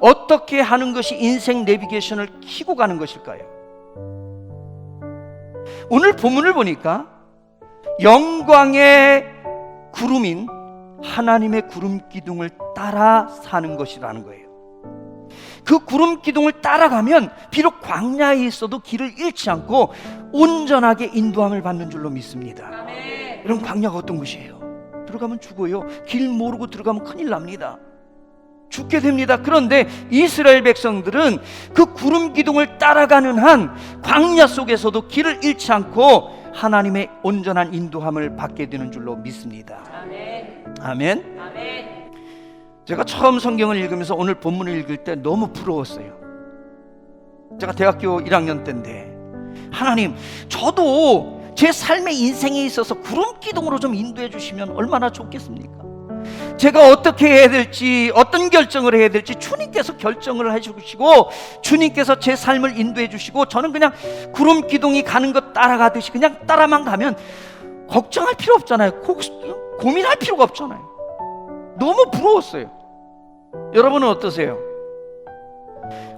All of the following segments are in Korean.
어떻게 하는 것이 인생 내비게이션을 키고 가는 것일까요? 오늘 본문을 보니까 영광의 구름인 하나님의 구름 기둥을 따라 사는 것이라는 거예요. 그 구름 기둥을 따라가면 비록 광야에 있어도 길을 잃지 않고 온전하게 인도함을 받는 줄로 믿습니다. 여러분 광야가 어떤 곳이에요? 들어가면 죽어요. 길 모르고 들어가면 큰일 납니다. 죽게 됩니다. 그런데 이스라엘 백성들은 그 구름 기둥을 따라가는 한 광야 속에서도 길을 잃지 않고 하나님의 온전한 인도함을 받게 되는 줄로 믿습니다. 아멘. 제가 처음 성경을 읽으면서 오늘 본문을 읽을 때 너무 부러웠어요. 제가 대학교 1학년 때인데 하나님, 저도 제 삶의 인생에 있어서 구름 기둥으로 좀 인도해 주시면 얼마나 좋겠습니까? 제가 어떻게 해야 될지 어떤 결정을 해야 될지 주님께서 결정을 해주시고 주님께서 제 삶을 인도해 주시고 저는 그냥 구름 기둥이 가는 것 따라가듯이 그냥 따라만 가면 걱정할 필요 없잖아요. 고, 고민할 필요가 없잖아요. 너무 부러웠어요. 여러분은 어떠세요?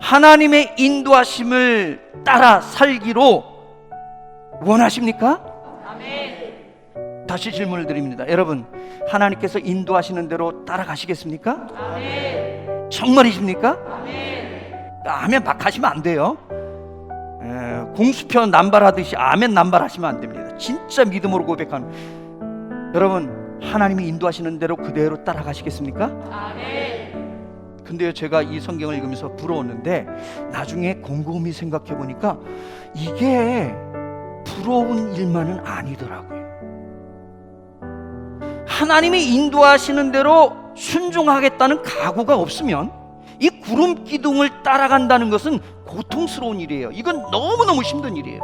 하나님의 인도하심을 따라 살기로 원하십니까? 다시 질문을 드립니다. 여러분, 하나님께서 인도하시는 대로 따라가시겠습니까? 정말이십니까? 아멘 막 하시면 안 돼요. 에, 공수표 남발하듯이 아멘 남발하시면 안 됩니다. 진짜 믿음으로 고백하는 여러분 하나님이 인도하시는 대로 그대로 따라가시겠습니까? 근데요 제가 이 성경을 읽으면서 부러웠는데 나중에 곰곰이 생각해 보니까 이게 부러운 일만은 아니더라고요. 하나님이 인도하시는 대로 순종하겠다는 각오가 없으면 이 구름 기둥을 따라간다는 것은 고통스러운 일이에요. 이건 너무너무 힘든 일이에요.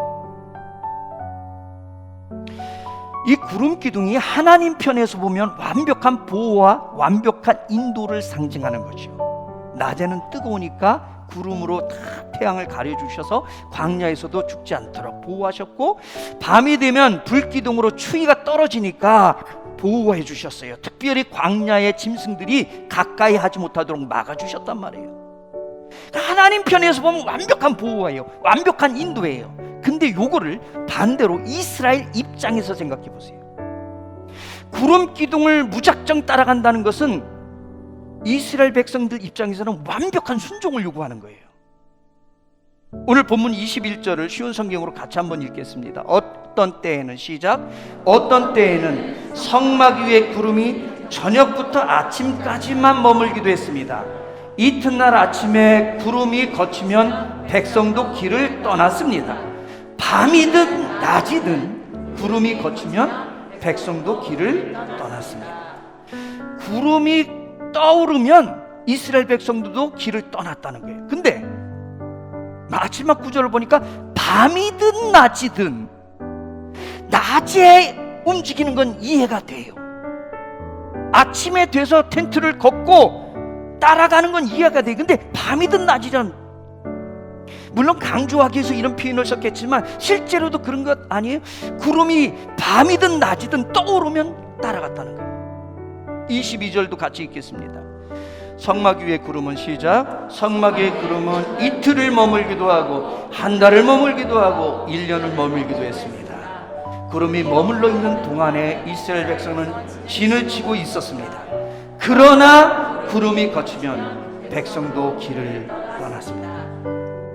이 구름 기둥이 하나님 편에서 보면 완벽한 보호와 완벽한 인도를 상징하는 거죠. 낮에는 뜨거우니까 구름으로 다 태양을 가려 주셔서 광야에서도 죽지 않도록 보호하셨고 밤이 되면 불 기둥으로 추위가 떨어지니까 보호해 주셨어요. 특별히 광야의 짐승들이 가까이 하지 못하도록 막아 주셨단 말이에요. 하나님 편에서 보면 완벽한 보호예요. 완벽한 인도예요. 근데 요거를 반대로 이스라엘 입장에서 생각해 보세요. 구름 기둥을 무작정 따라간다는 것은 이스라엘 백성들 입장에서는 완벽한 순종을 요구하는 거예요. 오늘 본문 21절을 쉬운 성경으로 같이 한번 읽겠습니다. 어떤 때에는 시작. 어떤 때에는 성막 위에 구름이 저녁부터 아침까지만 머물기도 했습니다. 이튿날 아침에 구름이 걷히면 백성도 길을 떠났습니다. 밤이든 낮이든 구름이 걷히면 백성도 길을 떠났습니다. 구름이 떠오르면 이스라엘 백성들도 길을 떠났다는 거예요. 근데 마지막 구절을 보니까 밤이든 낮이든 낮에 움직이는 건 이해가 돼요. 아침에 돼서 텐트를 걷고 따라가는 건 이해가 돼. 근데 밤이든 낮이든 물론 강조하기 위해서 이런 표현을 썼겠지만 실제로도 그런 것 아니에요? 구름이 밤이든 낮이든 떠오르면 따라갔다는 거예요. 22절도 같이 읽겠습니다. 성막 위의 구름은 시작. 성막 위의 구름은 이틀을 머물기도 하고 한 달을 머물기도 하고 1년을 머물기도 했습니다. 구름이 머물러 있는 동안에 이스라엘 백성은 진을 치고 있었습니다. 그러나 구름이 거치면 백성도 길을 떠났습니다.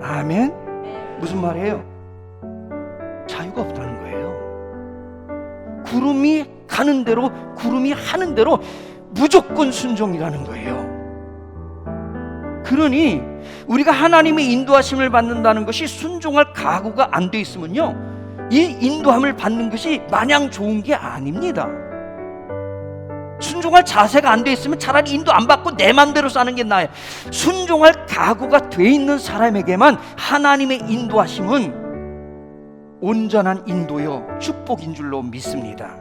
아멘? 무슨 말이에요? 자유가 없다는 거예요. 구름이 가는 대로, 구름이 하는 대로 무조건 순종이라는 거예요. 그러니 우리가 하나님의 인도하심을 받는다는 것이 순종할 각오가 안 돼 있으면요. 이 인도함을 받는 것이 마냥 좋은 게 아닙니다. 순종할 자세가 안 돼 있으면 차라리 인도 안 받고 내 맘대로 사는 게 나아요. 순종할 각오가 돼 있는 사람에게만 하나님의 인도하심은 온전한 인도요 축복인 줄로 믿습니다.